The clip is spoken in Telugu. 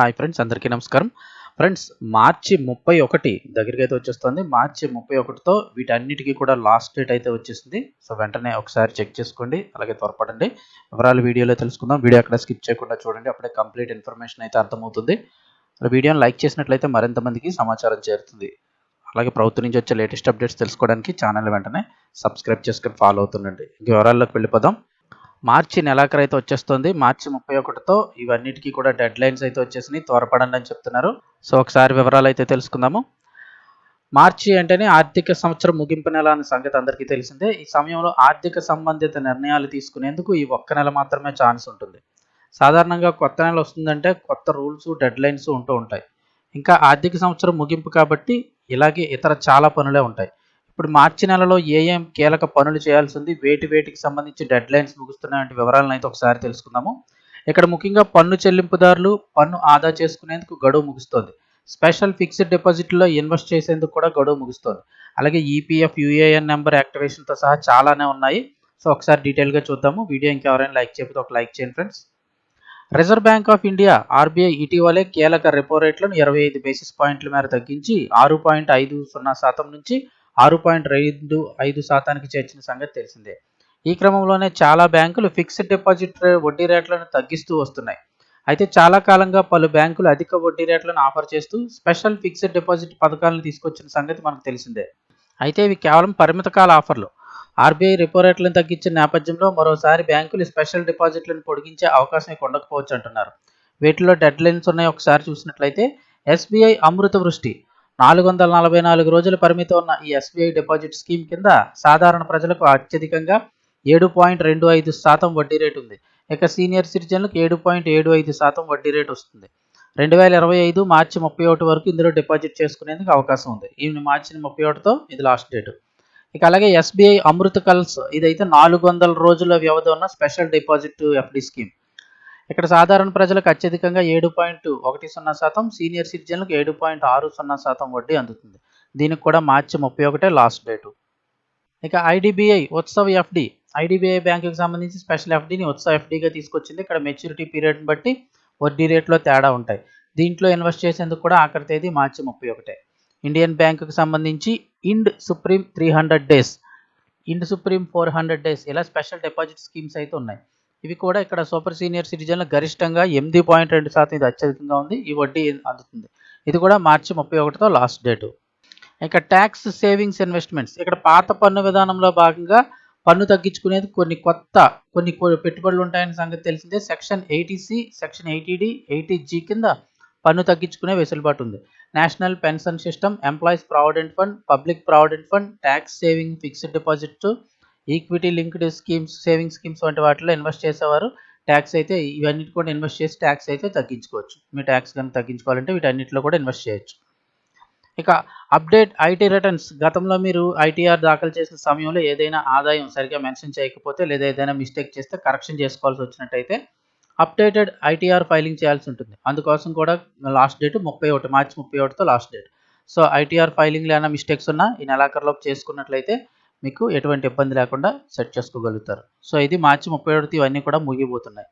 హాయ్ ఫ్రెండ్స్ అందరికీ నమస్కారం. ఫ్రెండ్స్ మార్చి ముప్పై ఒకటి దగ్గరికి అయితే వచ్చేస్తుంది. మార్చి ముప్పై ఒకటితో వీటన్నిటికీ కూడా లాస్ట్ డేట్ అయితే వచ్చేసింది. సో వెంటనే ఒకసారి చెక్ చేసుకోండి అలాగే త్వరపడండి. వివరాలు వీడియోలో తెలుసుకుందాం. వీడియో అక్కడ స్కిప్ చేయకుండా చూడండి అప్పుడే కంప్లీట్ ఇన్ఫర్మేషన్ అయితే అర్థమవుతుంది. వీడియోని లైక్ చేసినట్లయితే మరింత మందికి సమాచారం చేరుతుంది. అలాగే ప్రభుత్వం నుంచి వచ్చే లేటెస్ట్ అప్డేట్స్ తెలుసుకోవడానికి ఛానల్ వెంటనే సబ్స్క్రైబ్ చేసుకొని ఫాలో అవుతుండండి. వివరాల్లోకి వెళ్ళిపోదాం. మార్చి నెలాఖరు అయితే వచ్చేస్తుంది. మార్చి ముప్పై ఒకటితో ఇవన్నిటికీ కూడా డెడ్ లైన్స్ అయితే వచ్చేసినాయి. త్వరపడండి అని చెప్తున్నారు. సో ఒకసారి వివరాలు అయితే తెలుసుకుందాము. మార్చి అంటేనే ఆర్థిక సంవత్సరం ముగింపు నెల అనే సంగతి అందరికీ తెలిసిందే. ఈ సమయంలో ఆర్థిక సంబంధిత నిర్ణయాలు తీసుకునేందుకు ఈ ఒక్క నెల మాత్రమే ఛాన్స్ ఉంటుంది. సాధారణంగా కొత్త నెల వస్తుందంటే కొత్త రూల్స్ డెడ్ లైన్స్ ఉంటూ ఉంటాయి. ఇంకా ఆర్థిక సంవత్సరం ముగింపు కాబట్టి ఇలాగే ఇతర చాలా పనులే ఉంటాయి. ఇప్పుడు మార్చి నెలలో ఏ ఏం కీలక పనులు చేయాల్సి ఉంది వేటి వేటికి సంబంధించి డెడ్ లైన్స్ వంటి వివరాలను అయితే ఒకసారి తెలుసుకుందాము. ఇక్కడ ముఖ్యంగా పన్ను చెల్లింపుదారులు పన్ను ఆదా చేసుకునేందుకు గడువు ముగుస్తుంది. స్పెషల్ ఫిక్స్డ్ డిపాజిట్లో ఇన్వెస్ట్ చేసేందుకు కూడా గడువు ముగుస్తుంది. అలాగే ఈపీఎఫ్ యూఏఎన్ నెంబర్ యాక్టివేషన్తో సహా చాలానే ఉన్నాయి. సో ఒకసారి డీటెయిల్గా చూద్దాము. వీడియో ఇంకెవరైనా లైక్ చేయకపోతే ఒక లైక్ చేయండి friends. Reserve bank of India RBI ఇటీవలే కీలక రెపో రేట్లను ఇరవై ఐదు బేసిస్ పాయింట్ల మేర తగ్గించి ఆరు పాయింట్ ఐదు సున్నా శాతం నుంచి ఆరు పాయింట్ రెండు ఐదు శాతానికి చేర్చిన సంగతి తెలిసిందే. ఈ క్రమంలోనే చాలా బ్యాంకులు ఫిక్స్డ్ డిపాజిట్ వడ్డీ రేట్లను తగ్గిస్తూ వస్తున్నాయి. అయితే చాలా కాలంగా పలు బ్యాంకులు అధిక వడ్డీ రేట్లను ఆఫర్ చేస్తూ స్పెషల్ ఫిక్స్డ్ డిపాజిట్ పథకాలను తీసుకొచ్చిన సంగతి మనకు తెలిసిందే. అయితే ఇవి కేవలం పరిమిత కాల ఆఫర్లు. ఆర్బీఐ రెపో రేట్లను తగ్గించిన నేపథ్యంలో మరోసారి బ్యాంకులు స్పెషల్ డిపాజిట్లను పొడిగించే అవకాశం ఉండకపోవచ్చు అంటున్నారు. వీటిలో డెడ్ లైన్స్ ఉన్నాయి ఒకసారి చూసినట్లయితే ఎస్బీఐ అమృత వృష్టి నాలుగు వందల నలభై నాలుగు రోజుల పరిమితి ఉన్న ఈ ఎస్బీఐ డిపాజిట్ స్కీమ్ కింద సాధారణ ప్రజలకు అత్యధికంగా ఏడు పాయింట్ రెండు ఐదు శాతం వడ్డీ రేటు ఉంది. ఇక సీనియర్ సిటిజన్లకు ఏడు పాయింట్ ఏడు ఐదు శాతం వడ్డీ రేటు వస్తుంది. రెండు వేల ఇరవై ఐదు మార్చి ముప్పై ఒకటి వరకు ఇందులో డిపాజిట్ చేసుకునేందుకు అవకాశం ఉంది. ఈ మార్చి ముప్పై ఒకటితో ఇది లాస్ట్ డేటు. ఇక అలాగే ఎస్బీఐ అమృత కల్స్ ఇదైతే నాలుగు వందల రోజుల వ్యవధి ఉన్న స్పెషల్ డిపాజిట్ ఎఫ్డి స్కీమ్. ఇక్కడ సాధారణ ప్రజలకు అత్యధికంగా ఏడు పాయింట్ ఒకటి సున్నా శాతం సీనియర్ సిటిజన్లకు ఏడు పాయింట్ ఆరు సున్నా శాతం వడ్డీ అందుతుంది. దీనికి కూడా మార్చి ముప్పై ఒకటే లాస్ట్ డేటు. ఇక ఐడిబిఐ ఉత్సవ్ ఎఫ్డి ఐడిబిఐ బ్యాంకుకి సంబంధించి స్పెషల్ ఎఫ్డీని ఉత్సవ్ ఎఫ్డీగా తీసుకొచ్చింది. ఇక్కడ మెచ్యూరిటీ పీరియడ్ని బట్టి వడ్డీ రేట్లో తేడా ఉంటాయి. దీంట్లో ఇన్వెస్ట్ చేసేందుకు కూడా ఆఖరి తేదీ మార్చి ముప్పై ఒకటే. ఇండియన్ బ్యాంకుకి సంబంధించి Ind Supreme three hundred days Ind Supreme four hundred days ఇలా స్పెషల్ డిపాజిట్ స్కీమ్స్ అయితే ఉన్నాయి. ఇవి కూడా ఇక్కడ సూపర్ సీనియర్ సిటిజన్లు గరిష్టంగా ఎనిమిది పాయింట్ రెండు శాతం ఇది అత్యధికంగా ఉంది. ఈ వడ్డీ అందుతుంది. ఇది కూడా మార్చి ముప్పై ఒకటితో లాస్ట్ డేటు. ఇక ట్యాక్స్ సేవింగ్స్ ఇన్వెస్ట్మెంట్స్. ఇక్కడ పాత పన్ను విధానంలో భాగంగా పన్ను తగ్గించుకునేది కొన్ని కొత్త కొన్ని పెట్టుబడులు ఉంటాయని సంగతి తెలిసిందే. Section eighty C section eighty D eighty G కింద పన్ను తగ్గించుకునే వెసులుబాటు ఉంది. National pension system employees provident fund public provident fund tax saving fixed deposit equity linked schemes saving schemes వంటి వాటిలో ఇన్వెస్ట్ చేసేవారు. ట్యాక్స్ అయితే ఇవన్నిటి కూడా ఇన్వెస్ట్ చేసి ట్యాక్స్ అయితే తగ్గించుకోవచ్చు. మీ ట్యాక్స్ కానీ తగ్గించుకోవాలంటే వీటన్నిటిలో కూడా ఇన్వెస్ట్ చేయొచ్చు. ఇక అప్డేట్ ఐటీ రిటర్న్స్. గతంలో మీరు ఐటీఆర్ దాఖలు చేసిన సమయంలో ఏదైనా ఆదాయం సరిగ్గా మెన్షన్ చేయకపోతే లేదా ఏదైనా మిస్టేక్ చేస్తే కరెక్షన్ చేసుకోవాల్సి వచ్చినట్టయితే అప్డేటెడ్ ఐటీఆర్ ఫైలింగ్ చేయాల్సి ఉంటుంది. అందుకోసం కూడా లాస్ట్ డేట్ ముప్పై ఒకటి మార్చి ముప్పై ఒకటితో లాస్ట్ డేట్. సో ఐటీఆర్ ఫైలింగ్లో ఏమైనా మిస్టేక్స్ ఉన్నా ఈ నెలాఖరులోపు చేసుకున్నట్లయితే మీకు ఎటువంటి ఇబ్బంది లేకుండా సెట్ చేసుకోగలుగుతారు. సో ఇది మార్చి ముప్పై ఒకటి ఇవన్నీ కూడా ముగిపోతున్నాయి